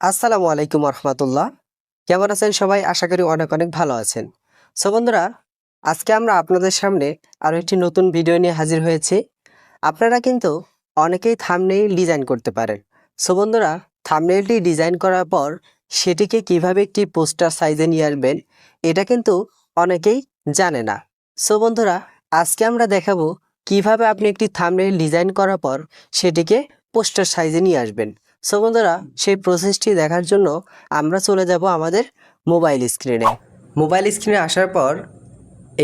আসসালামু আলাইকুম রহমতুল্লাহ কেমন আছেন সবাই? আশা করি অনেক অনেক ভালো আছেন। সো বন্ধুরা, আজকে আমরা আপনাদের সামনে আরও একটি নতুন ভিডিও নিয়ে হাজির হয়েছি। আপনারা কিন্তু অনেকেই থামনেইল ডিজাইন করতে পারেন। সো বন্ধুরা থামনেইলটি ডিজাইন করার পর সেটিকে কীভাবে একটি পোস্টার সাইজে নিয়ে আসবেন এটা কিন্তু অনেকেই জানে না। সো বন্ধুরা, আজকে আমরা দেখাবো কীভাবে আপনি একটি থামনেইল ডিজাইন করার পর সেটিকে পোস্টার সাইজে নিয়ে আসবেন। সো বন্ধুরা, সেই প্রসেসটি দেখার জন্য আমরা চলে যাব আমাদের মোবাইল স্ক্রিনে মোবাইল স্ক্রিনে আসার পর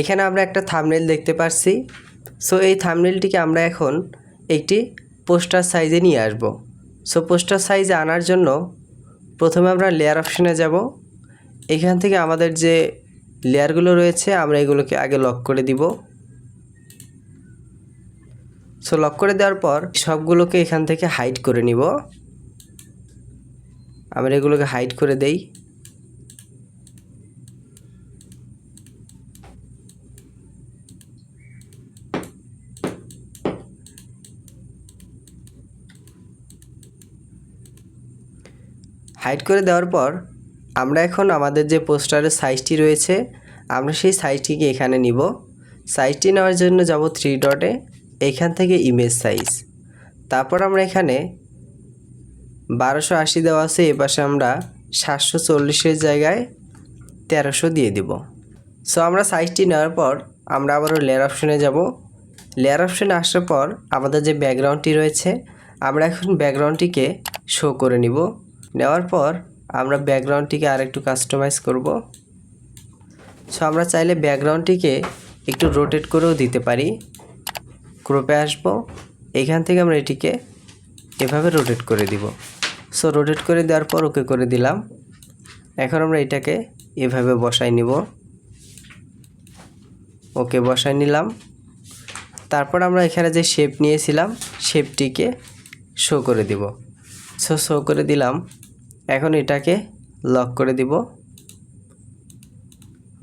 এখানে আমরা একটা থামনেল দেখতে পারছি। সো এই থামনেলটিকে আমরা এখন একটি পোস্টার সাইজে নিয়ে আসব। সো পোস্টার সাইজে আনার জন্য প্রথমে আমরা লেয়ার অপশনে যাব। এখান থেকে আমাদের যে লেয়ারগুলো রয়েছে, আমরা এগুলোকে আগে লক করে দিব। সো লক করে দেওয়ার পর সবগুলোকে এখান থেকে হাইড করে নিব। আমরা এগুলোকে হাইড করে দেই। হাইড করে দেওয়ার পর আমরা এখন আমাদের যে পোস্টারের সাইজটি রয়েছে, আমরা সেই সাইজটিকে এখানে নিব। সাইজটি নেওয়ার জন্য যাব থ্রি ডটে এখান থেকে ইমেজ সাইজ তারপর আমরা এখানে বারোশো আশি দেওয়া আছে, এ পাশে আমরা সাতশো চল্লিশের জায়গায় তেরোশো দিয়ে দিব। সো আমরা সাইজটি নেওয়ার পর আমরা আবারও লেয়ার অপশনে যাব। লেয়ার অপশনে আসার পর আমাদের যে ব্যাকগ্রাউন্ডটি রয়েছে, আমরা এখন ব্যাকগ্রাউন্ডটিকে শো করে নিব। নেওয়ার পর আমরা ব্যাকগ্রাউন্ডটিকে আর একটু কাস্টমাইজ করব। সো আমরা চাইলে ব্যাকগ্রাউন্ডটিকে একটু রোটেট করেও দিতে পারি। ক্রোপে আসব। এখান থেকে আমরা এটিকে এভাবে রোটেট করে দিব। সো রোটেট করে দেওয়ার পর ওকে করে দিলাম। এখন আমরা এটাকে এভাবে বসাই নিব। ওকে বসাই নিলাম। তারপর আমরা এখানে যে শেপ নিয়েছিলাম শেপটিকে শো করে দিব। সো শো করে দিলাম। এখন এটাকে লক করে দিব।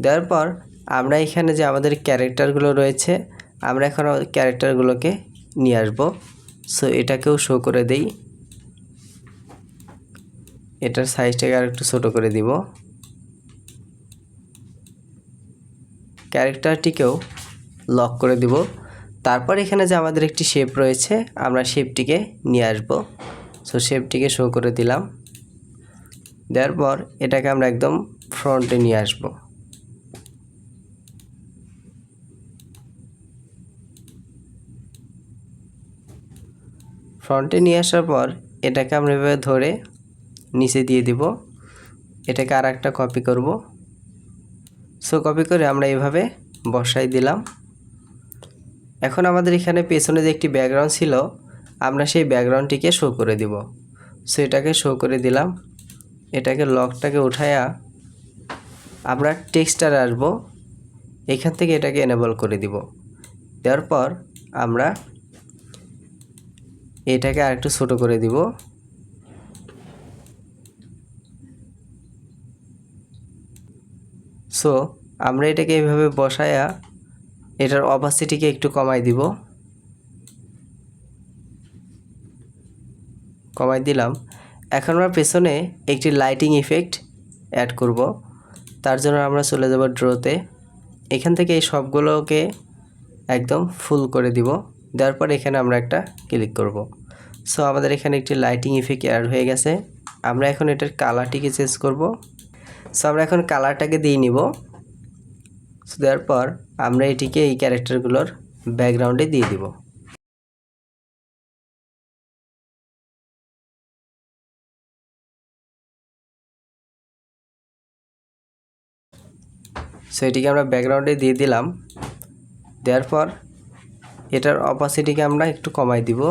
দেওয়ার পর আমরা এখানে যে আমাদের ক্যারেক্টারগুলো রয়েছে, আমরা এখন ক্যারেক্টারগুলোকে নিয়ে আসব। সো এটাকেও শো করে দেই। এটার সাইজটাকে আর একটু ছোটো করে দিব। ক্যারেক্টারটিকেও লক করে দিব। তারপর এখানে যে আমাদের একটি শেপ রয়েছে, আমরা শেপটিকে নিয়ে আসব। সো শেপটিকে শো করে দিলাম। দেওয়ার পর এটাকে আমরা একদম ফ্রন্টে নিয়ে আসব। ফ্রন্টে নিয়ে আসার পর এটাকে আমরা এভাবে ধরে নিচে দিয়ে দিব। এটাকে আর একটা কপি করব। সো কপি করে আমরা এভাবে বসাই দিলাম। এখন আমাদের এখানে পেছনে যে একটি ব্যাকগ্রাউন্ড ছিল, আমরা সেই ব্যাকগ্রাউন্ডটিকে শো করে দিব। সো এটাকে শো করে দিলাম। এটাকে লকটাকে উঠায়া আমরা টেক্সটার আসব। এখান থেকে এটাকে এনেবল করে দিব। দেওয়ার পর আমরা এটাকে আরেকটু ছোটো করে দিব। সো আমরা এটাকে এইভাবে বসায়া এটার অপাসিটিকে একটু কমাই দিব। কমাই দিলাম। এখন আমরা পেছনে একটি লাইটিং ইফেক্ট অ্যাড করব। তার জন্য আমরা চলে যাব ড্রোতে এখান থেকে এই সবগুলোকে একদম ফুল করে দিব। দেওয়ার পর এখানে আমরা একটা ক্লিক করব। সো আমাদের এখানে একটি লাইটিং ইফেক্ট অ্যাড হয়ে গেছে। আমরা এখন এটার কালারটিকে চেঞ্জ করব। সো আমরা এখন কালারটাকে দিয়ে নিব। সো দেওয়ার পর আমরা এটিকে এই ক্যারেক্টারগুলোর ব্যাকগ্রাউন্ডে দিয়ে দিব। সো এটিকে আমরা ব্যাকগ্রাউন্ডে দিয়ে দিলাম। দেওয়ার পর এটার অপাসিটিকে আমরা একটু কমাই দিব।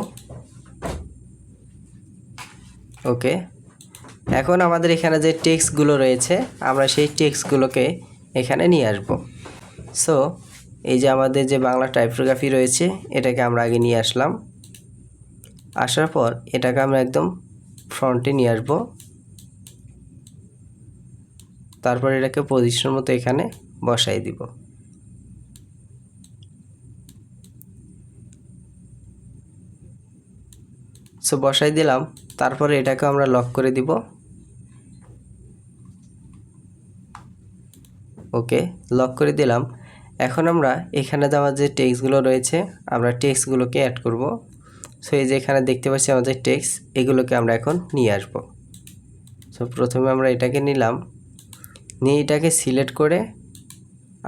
ওকে এখন আমাদের এখানে যে টেক্সটগুলো রয়েছে, আমরা সেই টেক্সটগুলোকে এখানে নিয়ে আসব। সো এই যে আমাদের যে বাংলা টাইপোগ্রাফি রয়েছে, এটাকে আমরা আগে নিয়ে আসলাম। আসার পর এটাকে আমরা একদম ফ্রন্টে নিয়ে আসব। তারপর এটাকে পজিশন মতো এখানে বসাই দিব। সো বসাই দিলাম, তারপরে এটাকে আমরা লক করে দিব। ওকে লক করে দিলাম। এখন আমরা এখানে দেওয়া যে টেক্সটগুলো রয়েছে, আমরা টেক্সটগুলোকে অ্যাড করব। সো এই যে এখানে দেখতে পাচ্ছি আমাদের টেক্স এগুলোকে আমরা এখন নিয়ে আসব। সো প্রথমে আমরা এটাকে নিলাম। নিয়ে এটাকে সিলেক্ট করে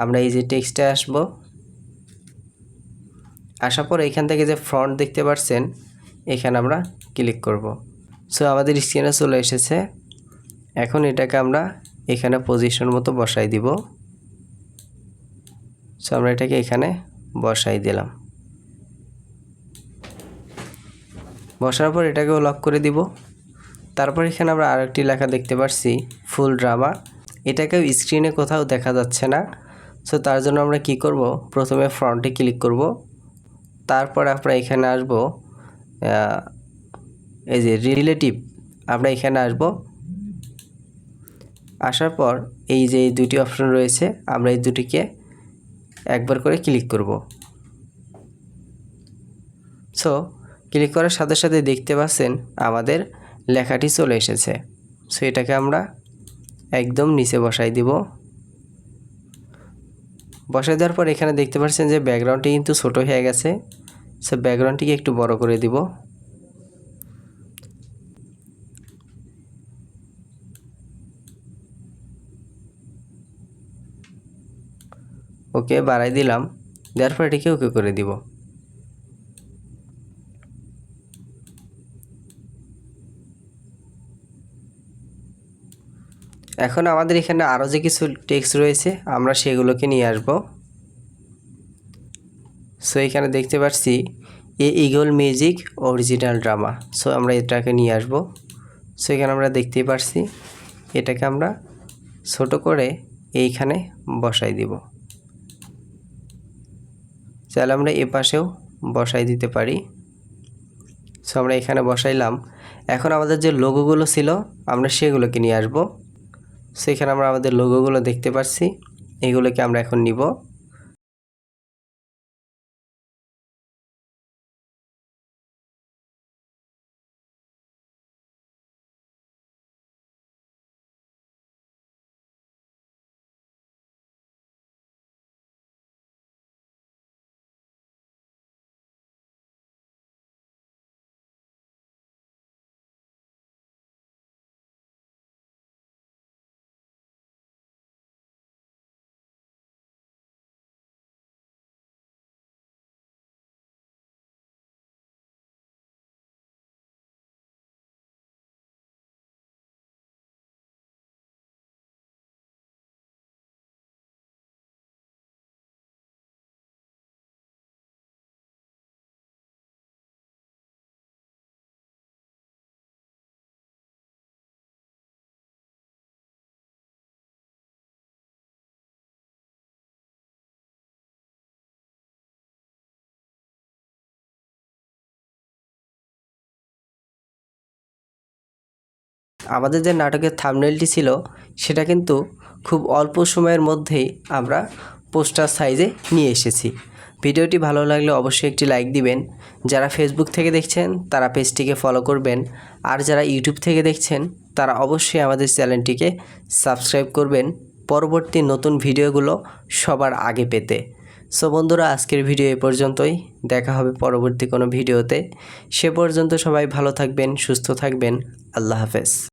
আমরা এই যে টেক্সটে আসব। আসার পর এখান থেকে যে ফ্রন্ট দেখতে পাচ্ছেন এখানে আমরা ক্লিক করব। সো আমাদের স্ক্রিনে চলে এসেছে। এখন এটাকে আমরা এখানে পজিশন মতো বসাই দিব। সো আমরা এটাকে এখানে বসাই দিলাম। বসার পর এটাকেও লক করে দিব। তারপর এখানে আমরা আরেকটি লেখা দেখতে পাচ্ছি ফুল ড্রামা এটাকেও স্ক্রিনে কোথাও দেখা যাচ্ছে না। সো তার জন্য আমরা কি করব? প্রথমে ফ্রন্টে ক্লিক করব। তারপর আমরা এখানে আসব। এই যে রিলেটিভ আমরা এখানে আসব। আসার পর এই যে এই দুটি অপশন রয়েছে, আমরা এই দুটিকে একবার করে ক্লিক করব। সো ক্লিক করার সাথে সাথে দেখতে পাচ্ছেন আমাদের লেখাটি চলে এসেছে। সো এটাকে আমরা একদম নিচে বসাই দিব। বসাই দেওয়ার পর এখানে দেখতে পাচ্ছেন যে ব্যাকগ্রাউন্ডটি কিন্তু ছোট হয়ে গেছে। সো ব্যাকগ্রাউন্ডটিকে একটু বড় করে দিব। ওকে বাড়াই দিলাম। দেওয়ার পর এটিকে ওকে করে দিব। এখন আমাদের এখানে আরও যে কিছু টেক্সট রয়েছে, আমরা সেগুলোকে নিয়ে আসব। সো এখানে দেখতে পাচ্ছি a eagle music original drama so আমরা এটাকে নিয়ে আসব। সো এখানে আমরা দেখতেই পারছি এটাকে আমরা ছোট করে এইখানে বসাই দিব। তাহলে আমরা এ পাশেও বসাই দিতে পারি। সো আমরা এখানে বসাইলাম। এখন আমাদের যে লোগোগুলো ছিল, আমরা সেগুলোকে নিয়ে আসব। সেখানে আমরা আমাদের লোগোগুলো দেখতে পাচ্ছি এগুলোকে আমরা এখন নিব। আমাদের যে নাটকের থামনেলটি ছিল, সেটা কিন্তু খুব অল্প সময়ের মধ্যেই আমরা পোস্টার সাইজে নিয়ে এসেছি। ভিডিওটি ভালো লাগলে অবশ্যই একটি লাইক দিবেন। যারা ফেসবুক থেকে দেখছেন, তারা পেজটিকে ফলো করবেন। আর যারা ইউটিউব থেকে দেখছেন, তারা অবশ্যই আমাদের চ্যানেলটিকে সাবস্ক্রাইব করবেন। পরবর্তী নতুন ভিডিওগুলো সবার আগে পেতে। সো বন্ধুরা, আজকের ভিডিও এ পর্যন্তই। দেখা হবে পরবর্তী কোনো ভিডিওতে। সে পর্যন্ত সবাই ভালো থাকবেন, সুস্থ থাকবেন। আল্লাহ হাফেজ।